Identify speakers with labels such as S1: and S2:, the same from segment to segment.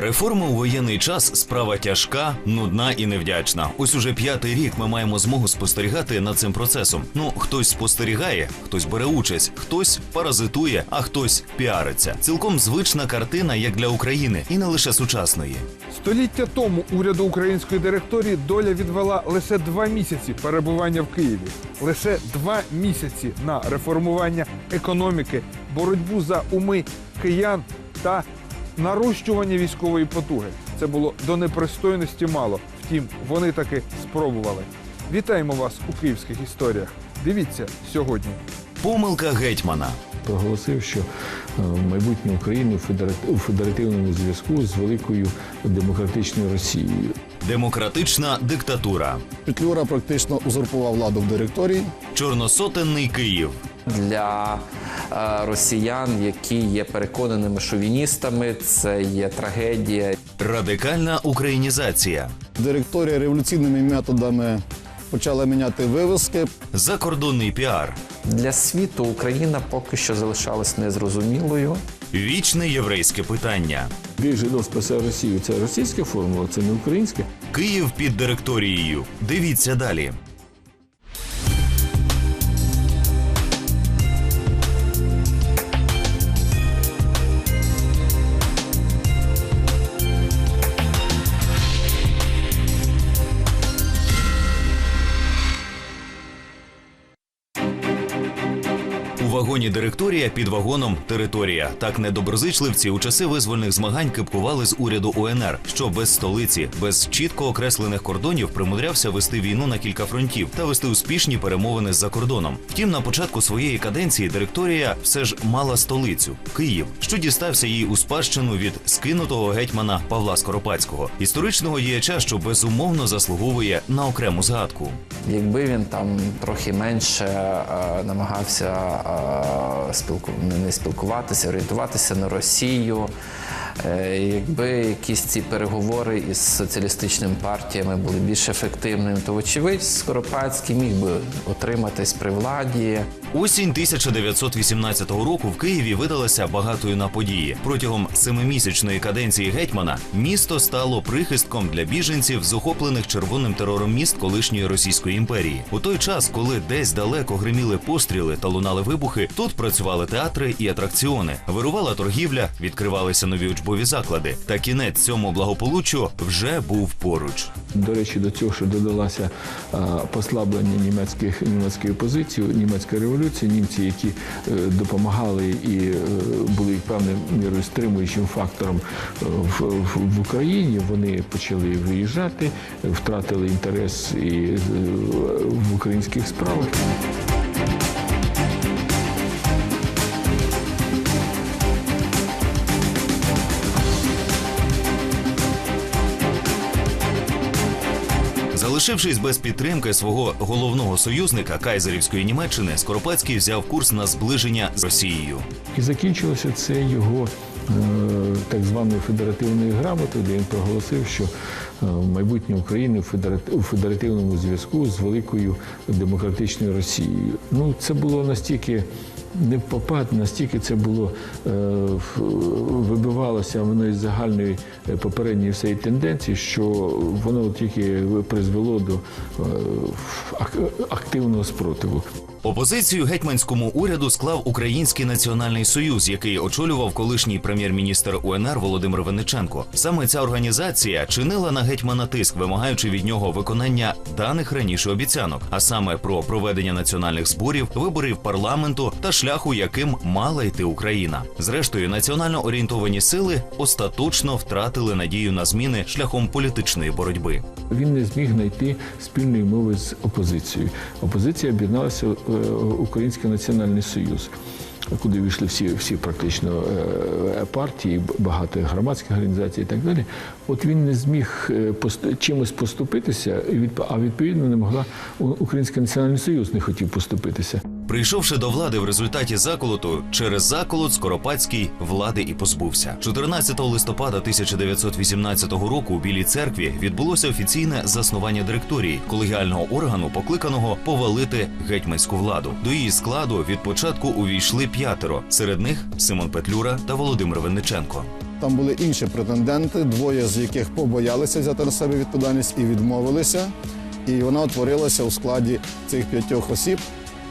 S1: Реформи у воєнний час справа тяжка, нудна і невдячна. Ось уже п'ятий рік ми маємо змогу спостерігати над цим процесом. Ну, хтось спостерігає, хтось бере участь, хтось паразитує, а хтось піариться. Цілком звична картина, як для України, і не лише сучасної.
S2: Століття тому уряду української директорії доля відвела лише два місяці перебування в Києві, лише два місяці на реформування економіки, боротьбу за уми киян та нарощування військової потуги. Це було до непристойності мало. Втім, вони таки спробували. Вітаємо вас у київських історіях. Дивіться сьогодні.
S1: Помилка гетьмана.
S3: проголосив, що е, майбутнє України у федеративному зв'язку з великою демократичною Росією.
S1: Демократична диктатура.
S4: Петлюра практично узурпував владу в директорії.
S1: Чорносотенний Київ.
S5: для росіян, які є переконаними шовіністами. Це є трагедія.
S1: Радикальна українізація.
S4: Директорія революційними методами почала міняти вивіски.
S1: Закордонний піар.
S5: Для світу Україна поки що залишалась незрозумілою.
S1: Вічне єврейське питання.
S3: Бій жидов спасе Росію. Це російська формула, це не українська.
S1: Київ під директорією. Дивіться далі. Вагоні директорія під вагоном територія. Так недоброзичливці у часи визвольних змагань кипкували з уряду УНР, що без столиці, без чітко окреслених кордонів примудрявся вести війну на кілька фронтів та вести успішні перемовини з-за кордоном. Втім, на початку своєї каденції директорія все ж мала столицю Київ, що дістався їй у спадщину від скинутого гетьмана Павла Скоропадського, історичного діяча, що безумовно заслуговує на окрему згадку.
S5: Якби він там трохи менше е, намагався е, спілку... не- спілкуватися, орієнтуватися на Росію. Е, Якби якісь ці переговори із соціалістичними партіями були більш ефективними, то вочевидь Скоропадський міг би отриматись при владі.
S1: Осінь 1918 року в Києві видалася багатою на події. Протягом семимісячної каденції гетьмана місто стало прихистком для біженців з охоплених червоним терором міст колишньої Російської імперії. У той час, коли десь далеко гриміли постріли та лунали вибухи, тут працювали театри і атракціони, вирувала торгівля, відкривалися нові учбові заклади. Та кінець цьому благополуччю вже був поруч.
S3: До речі, до цього ще додалося послаблення німецьких німецької позиції, німецької революції. Німці, які е, допомагали і е, були певною мірою стримуючим фактором е, в, в, Україні, вони почали виїжджати, втратили інтерес і в українських справах.
S1: Залишившись без підтримки свого головного союзника кайзерівської Німеччини, Скоропадський взяв курс на зближення з Росією.
S3: І закінчилося це його е, так званою федеративною грамотою, де він проголосив, що е, майбутнє України у федеративному зв'язку з великою демократичною Росією. Ну, це було настільки не в попад, настільки це було е, вибивалося воно із загальної е, попередньої всієї тенденції, що воно тільки призвело до е, активного спротиву.
S1: Опозицію гетьманському уряду склав Український національний союз, який очолював колишній прем'єр-міністр УНР Володимир Винниченко. Саме ця організація чинила на гетьмана тиск, вимагаючи від нього виконання даних раніше обіцянок, а саме про проведення національних зборів, виборів парламенту та шляху, яким мала йти Україна. Зрештою, національно орієнтовані сили остаточно втратили надію на зміни шляхом політичної боротьби.
S3: Він не зміг знайти спільної мови з опозицією. Опозиція об'єдналася Український національний союз. Куди вийшли всі, всі практично е, партії, багато громадських організацій і так далі. От він не зміг е, чимось поступитися, а відповідно не могла Український національний союз не хотів поступитися.
S1: Прийшовши до влади в результаті заколоту, через заколот Скоропадський влади і позбувся. 14 листопада 1918 року у Білій церкві відбулося офіційне заснування директорії колегіального органу, покликаного повалити гетьманську владу. До її складу від початку увійшли п'ятеро. Серед них Симон Петлюра та Володимир Винниченко.
S4: Там були інші претенденти, двоє з яких побоялися взяти на себе відповідальність і відмовилися. І вона утворилася у складі цих п'ятьох осіб.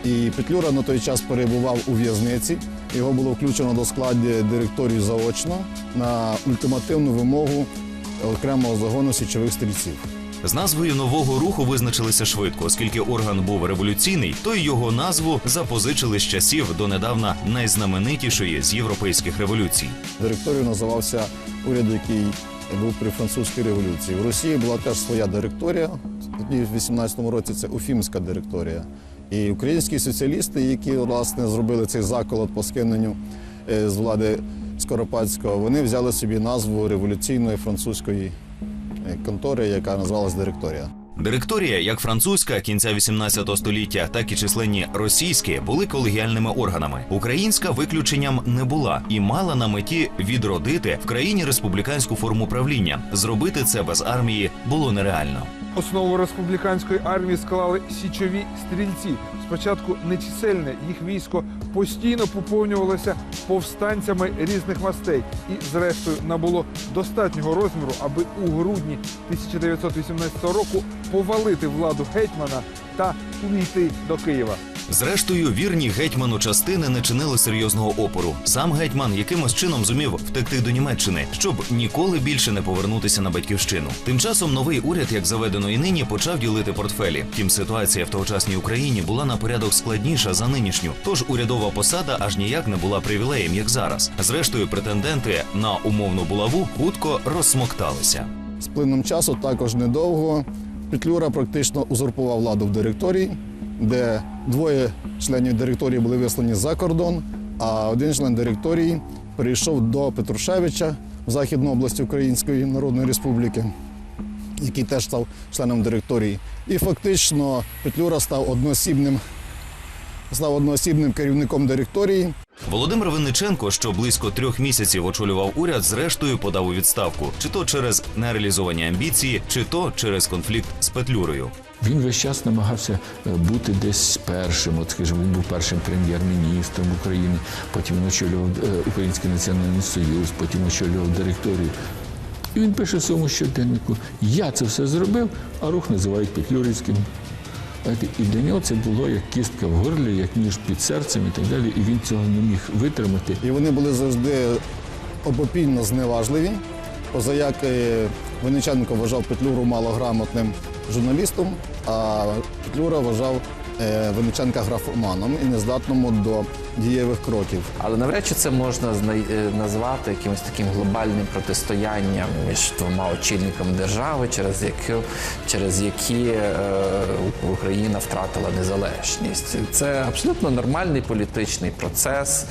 S4: І Петлюра на той час перебував у в'язниці. Його було включено до складу директорії заочно на ультимативну вимогу окремого загону січових стрільців.
S1: З назвою нового руху визначилися швидко, оскільки орган був революційний, то й його назву запозичили з часів донедавна найзнаменитішої з європейських революцій.
S4: Директорією називався уряд, який був при французькій революції. В Росії була теж своя директорія. Тоді в 18-му році це Уфімська директорія. І українські соціалісти, які власне зробили цей заколот по скиненню е, з влади Скоропадського, вони взяли собі назву революційної французької е, контори, яка називалась директорія.
S1: Директорія, як французька кінця 18 століття, так і численні російські, були колегіальними органами. Українська виключенням не була і мала на меті відродити в країні республіканську форму правління. Зробити це без армії було нереально.
S2: Основу республіканської армії склали січові стрільці. Спочатку нечисельне їх військо постійно поповнювалося повстанцями різних мастей і, зрештою, набуло достатнього розміру, аби у грудні 1918 року повалити владу гетьмана та увійти до Києва.
S1: Зрештою, вірні гетьману частини не чинили серйозного опору. Сам гетьман якимось чином зумів втекти до Німеччини, щоб ніколи більше не повернутися на батьківщину. Тим часом новий уряд, як заведено і нині, почав ділити портфелі. Втім, ситуація в тогочасній Україні була на порядок складніша за нинішню. Тож урядова посада аж ніяк не була привілеєм, як зараз. Зрештою, претенденти на умовну булаву хутко розсмокталися.
S4: З плином часу також недовго Петлюра практично узурпував владу в директорії, де двоє членів директорії були вислані за кордон, а один член директорії перейшов до Петрушевича в Західну область Української Народної Республіки, який теж став членом директорії. І фактично Петлюра став одноосібним, став одноосібним керівником директорії.
S1: Володимир Винниченко, що близько трьох місяців очолював уряд, зрештою подав у відставку, чи то через нереалізовані амбіції, чи то через конфлікт з Петлюрою.
S3: Він весь час намагався е, бути десь першим. От, скажімо, він був першим прем'єр-міністром України, потім він очолював е, Український національний союз, потім очолював директорію. І він пише в своєму щоденнику: Я це все зробив, а рух називають Петлюрівським. І для нього це було як кістка в горлі, як ніж під серцем і так далі. І він цього не міг витримати.
S4: І вони були завжди обопільно зневажливі. Позаяк е, Винниченко вважав Петлюру малограмотним журналістом, а Петлюра вважав е, Винниченка графоманом і нездатним до дієвих кроків.
S5: Але навряд чи це можна е, назвати якимось таким глобальним протистоянням між двома очільниками держави, через які, через які е, Україна втратила незалежність. Це абсолютно нормальний політичний процес,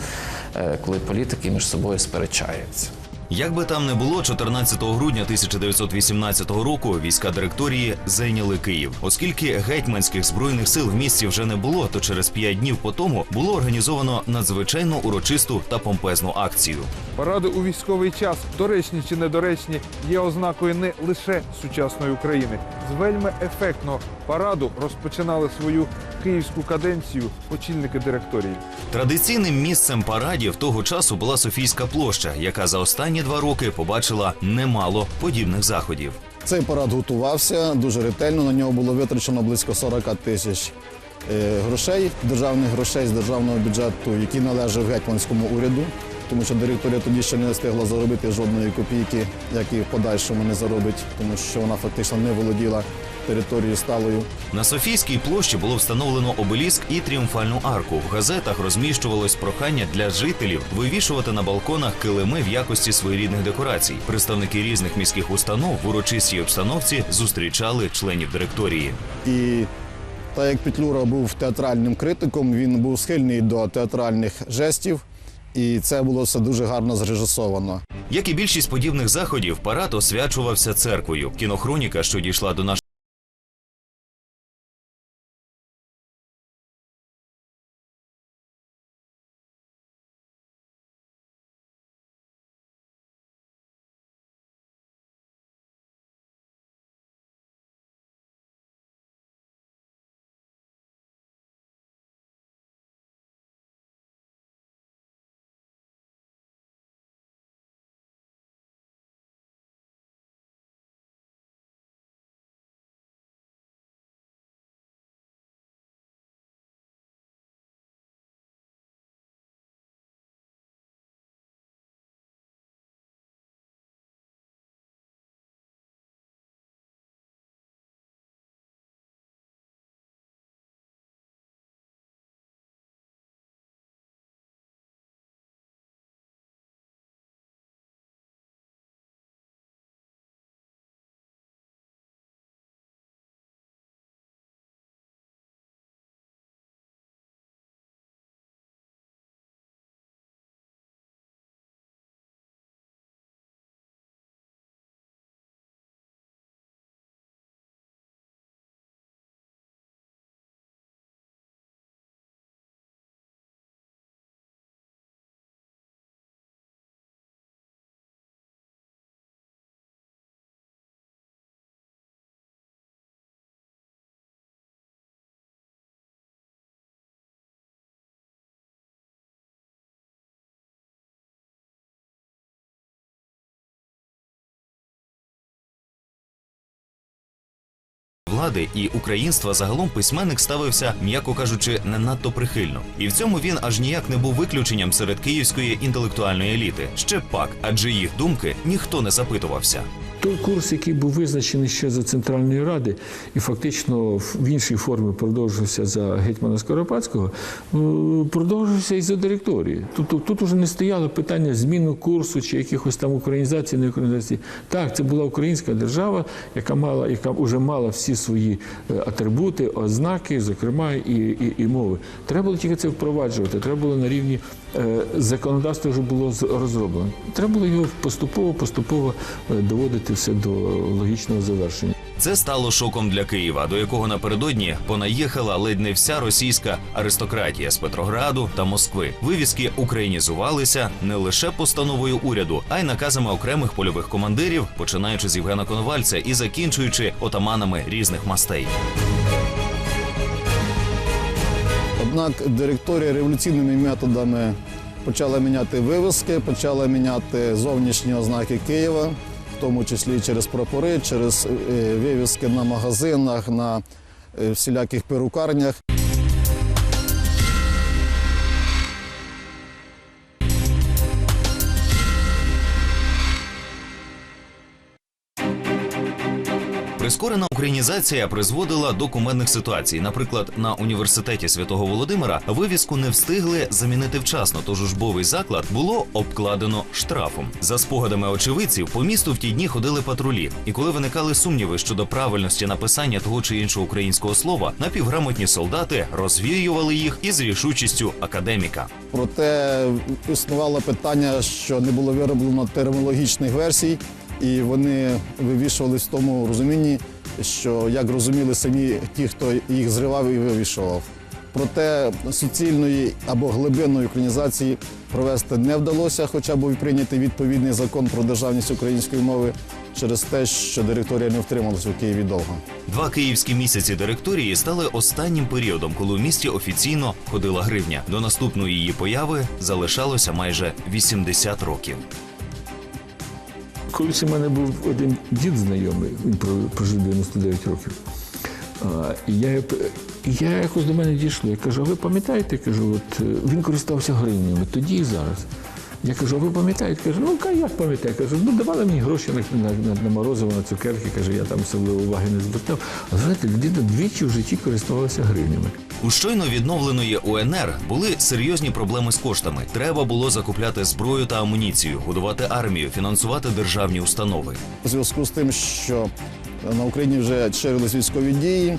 S5: е, коли політики між собою сперечаються.
S1: Як би там не було, 14 грудня 1918 року війська директорії зайняли Київ. Оскільки гетьманських збройних сил в місті вже не було, то через п'ять днів по тому було організовано надзвичайно урочисту та помпезну акцію.
S2: Паради у військовий час, доречні чи недоречні, є ознакою не лише сучасної України. З вельми ефектного параду розпочинали свою київську каденцію очільники директорії.
S1: Традиційним місцем парадів того часу була Софійська площа, яка за останні два роки побачила немало подібних заходів.
S4: Цей парад готувався дуже ретельно. На нього було витрачено близько 40 тисяч е, грошей, державних грошей з державного бюджету, який належав гетьманському уряду. Тому що директорія тоді ще не встигла заробити жодної копійки, як і в подальшому не заробить, тому що вона фактично не володіла територією сталою.
S1: На Софійській площі було встановлено обеліск і тріумфальну арку. В газетах розміщувалось прохання для жителів вивішувати на балконах килими в якості своєрідних декорацій. Представники різних міських установ в урочистій обстановці зустрічали членів директорії.
S4: І так як Петлюра був театральним критиком, він був схильний до театральних жестів, і це було все дуже гарно зрежисовано.
S1: Як і більшість подібних заходів, парад освячувався церквою. Кінохроніка, що дійшла до нашого влади і українства загалом письменник ставився, м'яко кажучи, не надто прихильно. І в цьому він аж ніяк не був виключенням серед київської інтелектуальної еліти. Ще пак, адже їх думки ніхто не запитувався.
S3: Той курс, який був визначений ще за Центральної Ради, і фактично в іншій формі продовжився за гетьмана Скоропадського, е, продовжився і за директорії. Тобто тут уже не стояло питання зміни курсу чи якихось там українізації, не українізації. Так, це була українська держава, яка мала, яка вже мала всі свої е, атрибути, ознаки, зокрема і, і, і мови. Треба було тільки це впроваджувати. Треба було на рівні е, законодавства вже було розроблено. Треба було його поступово, поступово е, доводити все до логічного завершення.
S1: Це стало шоком для Києва, до якого напередодні понаїхала ледь не вся російська аристократія з Петрограду та Москви. Вивіски українізувалися не лише постановою уряду, а й наказами окремих польових командирів, починаючи з Євгена Коновальця і закінчуючи отаманами різних мастей.
S4: Однак директорія революційними методами почала міняти вивіски, почала міняти зовнішні ознаки Києва, в тому числі через прапори, через е, вивіски на магазинах, на е, всіляких перукарнях.
S1: Прискорена українізація призводила до кумедних ситуацій. Наприклад, на університеті святого Володимира вивіску не встигли замінити вчасно, тож учбовий заклад було обкладено штрафом. За спогадами очевидців, по місту в ті дні ходили патрулі, і коли виникали сумніви щодо правильності написання того чи іншого українського слова, напівграмотні солдати розвіювали їх із рішучістю академіка.
S4: Проте існувало питання, що не було вироблено термінологічних версій, і вони вивішувались в тому розумінні, що як розуміли самі ті, хто їх зривав і вивішував. Проте суцільної або глибинної українізації провести не вдалося, хоча був прийнятий відповідний закон про державність української мови через те, що директорія не втрималася у Києві довго.
S1: Два київські місяці директорії стали останнім періодом, коли у місті офіційно ходила гривня. До наступної її появи залишалося майже 80 років.
S3: Колись у мене був один дід знайомий, він прожив 99 років. А, і я, я якось до мене дійшло. Я кажу, а ви пам'ятаєте? Кажу, от е, він користався гривнями тоді і зараз. Я кажу, а ви пам'ятаєте? Каже, ну як пам'ятаю? Кажу, ну давали мені гроші на, на, на, на морозиво, на цукерки. Каже, я там особливо уваги не звертав. Але знаєте, людина двічі в житті користувалася гривнями.
S1: У щойно відновленої УНР були серйозні проблеми з коштами. Треба було закупляти зброю та амуніцію, годувати армію, фінансувати державні установи.
S4: У зв'язку з тим, що на Україні вже чирились військові дії,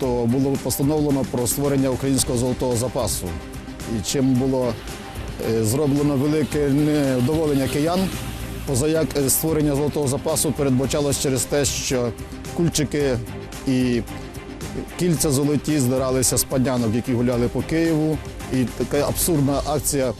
S4: то було постановлено про створення українського золотого запасу. І чим було е, зроблено велике невдоволення киян, позаяк е, створення золотого запасу передбачалось через те, що кульчики і кільця золоті здиралися з падянок, які гуляли по Києву. І така абсурдна акція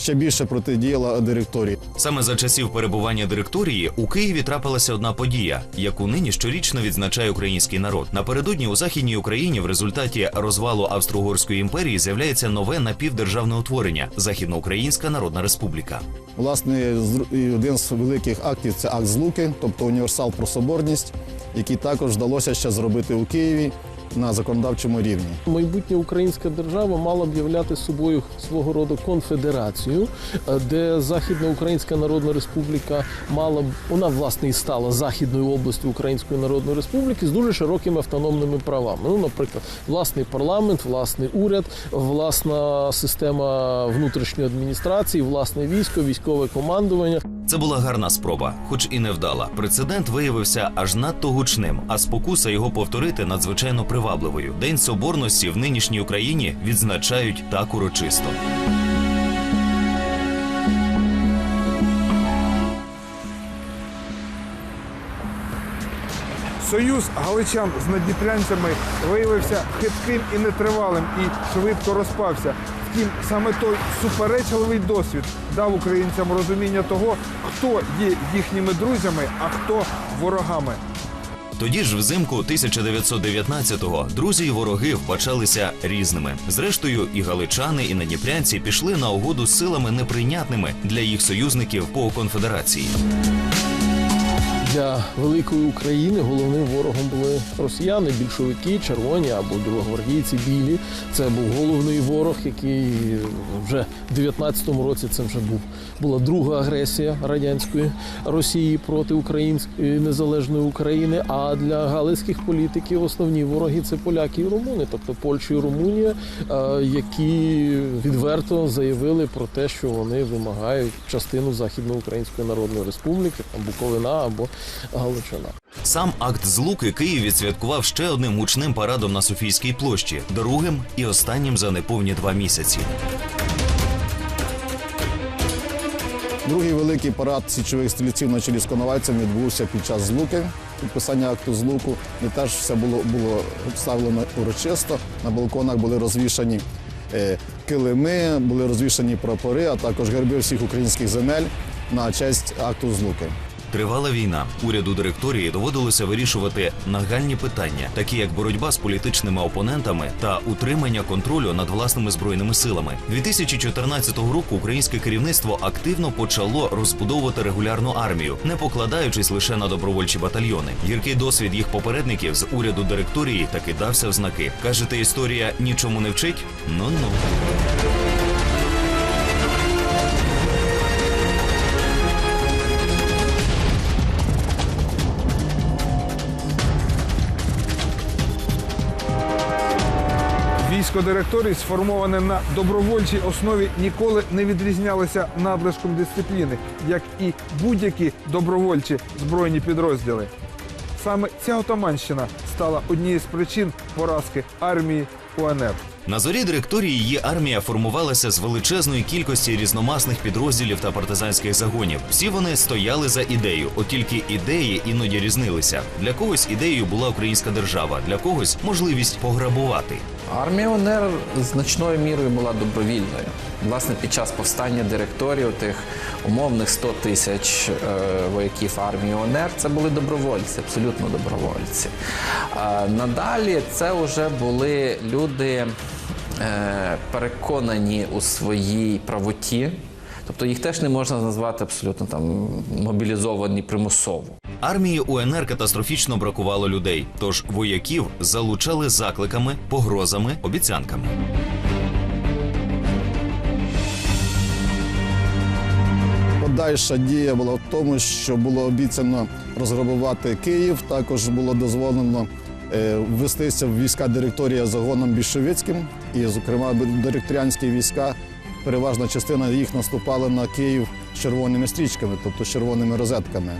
S4: ще більше протидіяла директорії.
S1: Саме за часів перебування директорії у Києві трапилася одна подія, яку нині щорічно відзначає український народ. Напередодні у західній Україні в результаті розвалу Австро-Угорської імперії з'являється нове напівдержавне утворення Західноукраїнська Народна Республіка.
S4: Власне, один з великих актів це акт злуки, тобто універсал про соборність, який також вдалося ще зробити у Києві на законодавчому рівні.
S6: Майбутня українська держава мала б являти собою свого роду конфедерацію, е, де Західноукраїнська Народна Республіка мала б вона власне і стала західною областю Української Народної Республіки з дуже широкими автономними правами. Ну, наприклад, власний парламент, власний уряд, власна система внутрішньої адміністрації, власне військо, військове командування.
S1: Це була гарна спроба, хоч і невдала. Прецедент виявився аж надто гучним, а спокуса його повторити надзвичайно привабливою. День соборності в нинішній Україні відзначають так урочисто.
S2: Союз галичан з надніпрянцями виявився хитким і нетривалим і швидко розпався. Втім, саме той суперечливий досвід дав українцям розуміння того, хто є їхніми друзями, а хто ворогами.
S1: Тоді ж, взимку 1919-го, друзі і вороги вбачалися різними. Зрештою, і галичани, і надніпрянці пішли на угоду з силами неприйнятними для їх союзників по конфедерації.
S6: Для великої України головним ворогом були росіяни, більшовики, червоні або білогвардійці, білі. Це був головний ворог, який вже в 19-му році це вже був була друга агресія радянської Росії проти української незалежної України. А для галицьких політиків основні вороги це поляки і румуни, тобто Польща і Румунія, які відверто заявили про те, що вони вимагають частину Західноукраїнської Народної Республіки, там Буковина або Галичина.
S1: Сам акт злуки Київ відсвяткував ще одним гучним парадом на Софійській площі, другим і останнім за неповні два місяці.
S4: Другий великий парад січових стрільців на чолі з коновальцем відбувся під час злуки, підписання акту злуку. І теж все було, було обставлено урочисто. На балконах були розвішані е, килими, були розвішані прапори, а також герби всіх українських земель на честь акту злуки.
S1: Тривала війна. Уряду директорії доводилося вирішувати нагальні питання, такі як боротьба з політичними опонентами та утримання контролю над власними збройними силами. 2014 року українське керівництво активно почало розбудовувати регулярну армію, не покладаючись лише на добровольчі батальйони. Гіркий досвід їх попередників з уряду директорії таки дався в знаки. Кажете, історія нічому не вчить? Ну ну.
S2: Військо директорій, сформоване на добровольчій основі, ніколи не відрізнялося надлишком дисципліни, як і будь-які добровольчі збройні підрозділи. Саме ця отаманщина стала однією з причин поразки армії УНР.
S1: На зорі директорії її армія формувалася з величезної кількості різномасних підрозділів та партизанських загонів. Всі вони стояли за ідею, от тільки ідеї іноді різнилися. Для когось ідеєю була українська держава, для когось можливість пограбувати.
S5: Армія УНР значною мірою була добровільною. Власне, під час повстання директорів тих умовних 100 тисяч е, вояків армії УНР це були добровольці, абсолютно добровольці. А надалі це вже були люди е, переконані у своїй правоті. Тобто їх теж не можна назвати абсолютно там мобілізовані примусово.
S1: Армії УНР катастрофічно бракувало людей, тож вояків залучали закликами, погрозами, обіцянками.
S4: Подальша дія була в тому, що було обіцяно розграбувати Київ. Також було дозволено е, ввестися в війська директорія загоном більшовицьким. І, зокрема, директоріанські війська, переважна частина їх наступала на Київ з червоними стрічками, тобто з червоними розетками.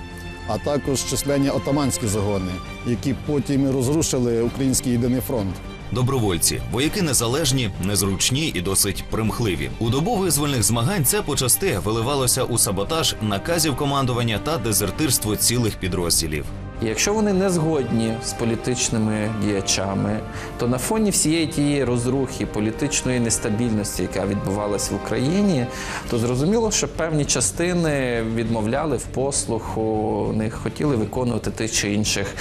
S4: А також численні отаманські загони, які потім розрушили Український єдиний фронт.
S1: Добровольці, вояки незалежні, незручні і досить примхливі. У добу визвольних змагань це почасти виливалося у саботаж наказів командування та дезертирство цілих підрозділів.
S5: І Якщо вони не згодні з політичними діячами, то на фоні всієї тієї розрухи політичної нестабільності, яка відбувалася в Україні, то зрозуміло, що певні частини відмовляли в послуху, не хотіли виконувати тих чи інших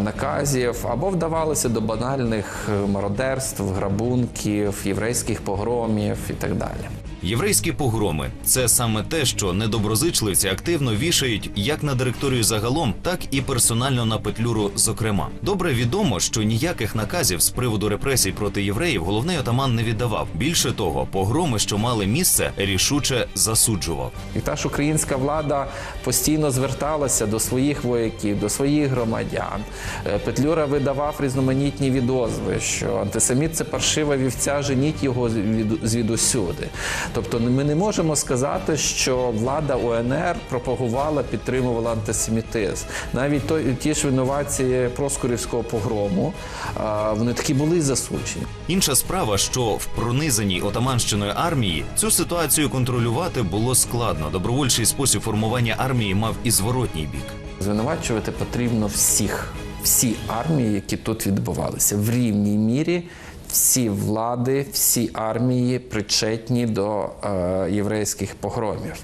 S5: наказів, або вдавалися до банальних е, мародерств, грабунків, єврейських погромів і так далі.
S1: Єврейські погроми це саме те, що недоброзичливці активно вішають як на директорію загалом, так і персонально на петлюру. Зокрема, добре відомо, що ніяких наказів з приводу репресій проти євреїв головний отаман не віддавав. Більше того, погроми, що мали місце, рішуче засуджував.
S5: І та ж українська влада постійно зверталася до своїх вояків, до своїх громадян. Е, Петлюра видавав різноманітні відозви, що антисеміт це паршива вівця, женіть його звід- звідусюди. Тобто ми не можемо сказати, що влада УНР пропагувала, підтримувала антисемітизм. Навіть то, ті ж винуватці Проскурівського погрому, вони такі були засуджені.
S1: Інша справа, що в пронизаній отаманщиною армії цю ситуацію контролювати було складно. Добровольчий спосіб формування армії мав і зворотній бік.
S5: Звинувачувати потрібно всіх, всі армії, які тут відбувалися, в рівній мірі. Всі влади, всі армії причетні до е, єврейських погромів.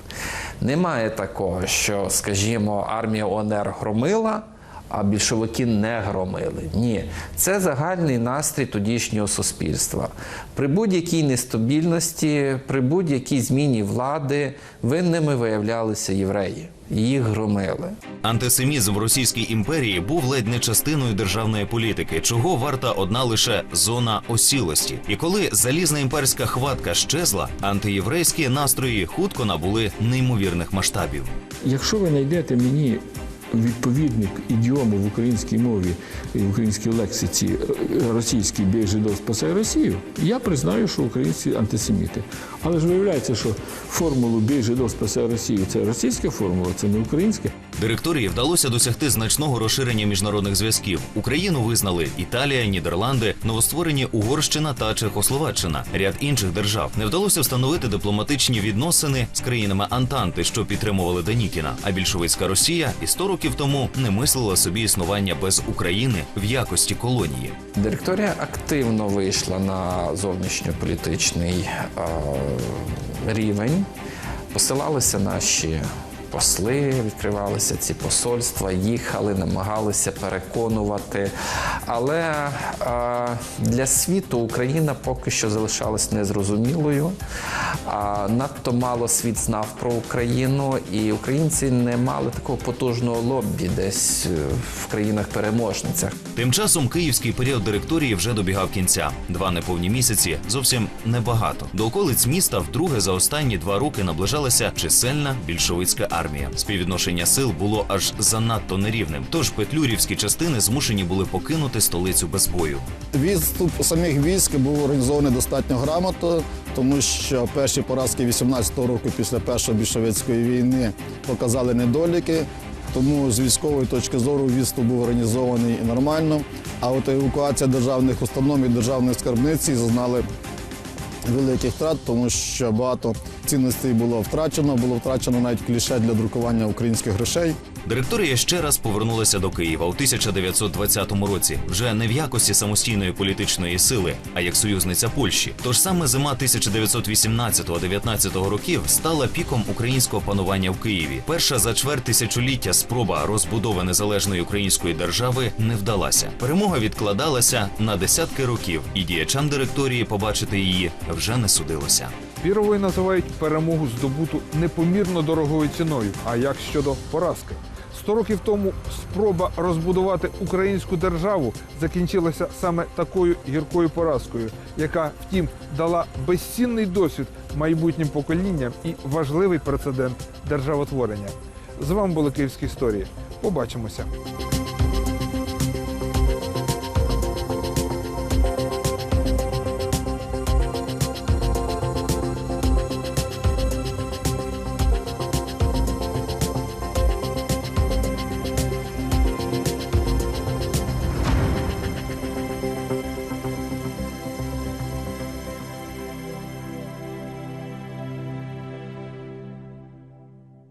S5: Немає такого, що, скажімо, армія ОНР громила, а більшовики не громили. Ні, це загальний настрій тодішнього суспільства. При будь-якій нестабільності, при будь-якій зміні влади винними виявлялися євреї. Їх громили.
S1: Антисемізм в Російській імперії був ледь не частиною державної політики, чого варта одна лише зона осілості. І коли залізна імперська хватка щезла, антиєврейські настрої хутко набули неймовірних масштабів.
S3: Якщо ви знайдете мені відповідник ідіому в українській мові і в українській лексиці е, російський «бій жидов, спасає Росію, я признаю, що українці антисеміти. Але ж виявляється, що формулу «бій жидов, спасає Росію це російська формула, це не українська.
S1: Директорії вдалося досягти значного розширення міжнародних зв'язків. Україну визнали Італія, Нідерланди, новостворені Угорщина та Чехословаччина. Ряд інших держав не вдалося встановити дипломатичні відносини з країнами Антанти, що підтримували Данікіна. А більшовицька Росія і 100 років тому не мислила собі існування без України в якості колонії.
S5: Директорія активно вийшла на зовнішньополітичний е, рівень. Посилалися наші посли, відкривалися ці посольства, їхали, намагалися переконувати. Але для світу Україна поки що залишалась незрозумілою. А надто мало світ знав про Україну, і українці не мали такого потужного лоббі десь е, в країнах-переможницях.
S1: Тим часом київський період директорії вже добігав кінця. Два неповні місяці зовсім небагато. До околиць міста вдруге за останні два роки наближалася чисельна більшовицька армія. Співвідношення сил було аж занадто нерівним. Тож петлюрівські частини змушені були покинути столицю без бою.
S4: Відступ самих військ був організований достатньо грамотно, тому що перші поразки 18-го року після першої більшовицької війни показали недоліки. Тому з військової точки зору відступ був організований і нормально. А от евакуація державних установ і державної скарбниці зазнали великих втрат, тому що багато цінностей було втрачено. Було втрачено навіть кліше для друкування українських грошей.
S1: Директорія ще раз повернулася до Києва у 1920 році, вже не в якості самостійної політичної сили, а як союзниця Польщі. Тож саме зима 1918-19 років стала піком українського панування в Києві. Перша за чверть тисячоліття спроба розбудови незалежної української держави не вдалася. Перемога відкладалася на десятки років, і діячам директорії побачити її вже не судилося.
S2: Піровою називають перемогу здобуту непомірно дорогою ціною. А як щодо поразки? Сто років тому спроба розбудувати українську державу закінчилася саме такою гіркою поразкою, яка, втім, дала безцінний досвід майбутнім поколінням і важливий прецедент державотворення. З вами були Київські історії. Побачимося.